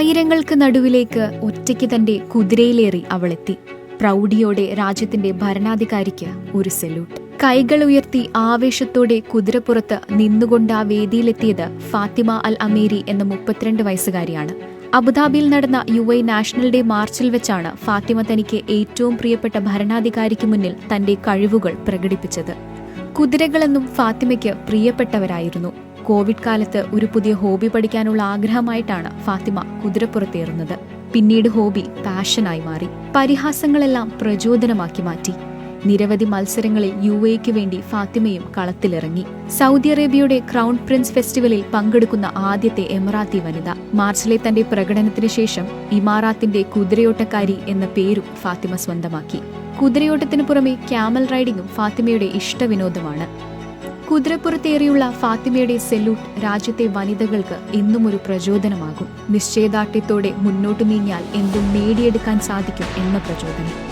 ആയിരങ്ങൾക്ക് നടുവിലേക്ക് ഒറ്റയ്ക്ക് തന്റെ കുതിരയിലേറി അവളെത്തി. പ്രൗഢിയോടെ രാജ്യത്തിന്റെ ഭരണാധികാരിക്ക് ഒരു സല്യൂട്ട്. കൈകൾ ഉയർത്തി ആവേശത്തോടെ കുതിരപ്പുറത്ത് നിന്നുകൊണ്ട് ആ വേദിയിലെത്തിയത് ഫാത്തിമ അൽ അമേരി എന്ന മുപ്പത്തിരണ്ട് വയസ്സുകാരിയാണ്. അബുദാബിയിൽ നടന്ന യു ഐ നാഷണൽ ഡേ മാർച്ചിൽ വെച്ചാണ് ഫാത്തിമ തനിക്ക് ഏറ്റവും പ്രിയപ്പെട്ട ഭരണാധികാരിക്ക് മുന്നിൽ തന്റെ കഴിവുകൾ പ്രകടിപ്പിച്ചത്. കുതിരകളെന്നും ഫാത്തിമയ്ക്ക് പ്രിയപ്പെട്ടവരായിരുന്നു. കോവിഡ് കാലത്ത് ഒരു പുതിയ ഹോബി പഠിക്കാനുള്ള ആഗ്രഹമായിട്ടാണ് ഫാത്തിമ കുതിരപ്പുറത്തേറുന്നത്. പിന്നീട് ഹോബി പാഷനായി മാറി. പരിഹാസങ്ങളെല്ലാം പ്രചോദനമാക്കി മാറ്റി. നിരവധി മത്സരങ്ങളിൽ യു എക്ക് വേണ്ടി ഫാത്തിമയും കളത്തിലിറങ്ങി. സൗദി അറേബ്യയുടെ ക്രൗൺ പ്രിൻസ് ഫെസ്റ്റിവലിൽ പങ്കെടുക്കുന്ന ആദ്യത്തെ എമറാത്തി വനിത. മാർച്ചിലെ തന്റെ പ്രകടനത്തിന് ശേഷം ഇമാറാത്തിന്റെ കുതിരയോട്ടക്കാരി എന്ന പേരും ഫാത്തിമ സ്വന്തമാക്കി. കുതിരയോട്ടത്തിനു പുറമെ ക്യാമൽ റൈഡിംഗും ഫാത്തിമയുടെ ഇഷ്ടവിനോദമാണ്. കുതിരപ്പുറത്തേറിയുള്ള ഫാത്തിമയുടെ സെല്യൂട്ട് രാജ്യത്തെ വനിതകൾക്ക് എന്നും ഒരു പ്രചോദനമാകും. നിശ്ചയദാർഢ്യത്തോടെ മുന്നോട്ട് നീങ്ങിയാൽ എന്തും നേടിയെടുക്കാൻ സാധിക്കും എന്ന പ്രചോദനം.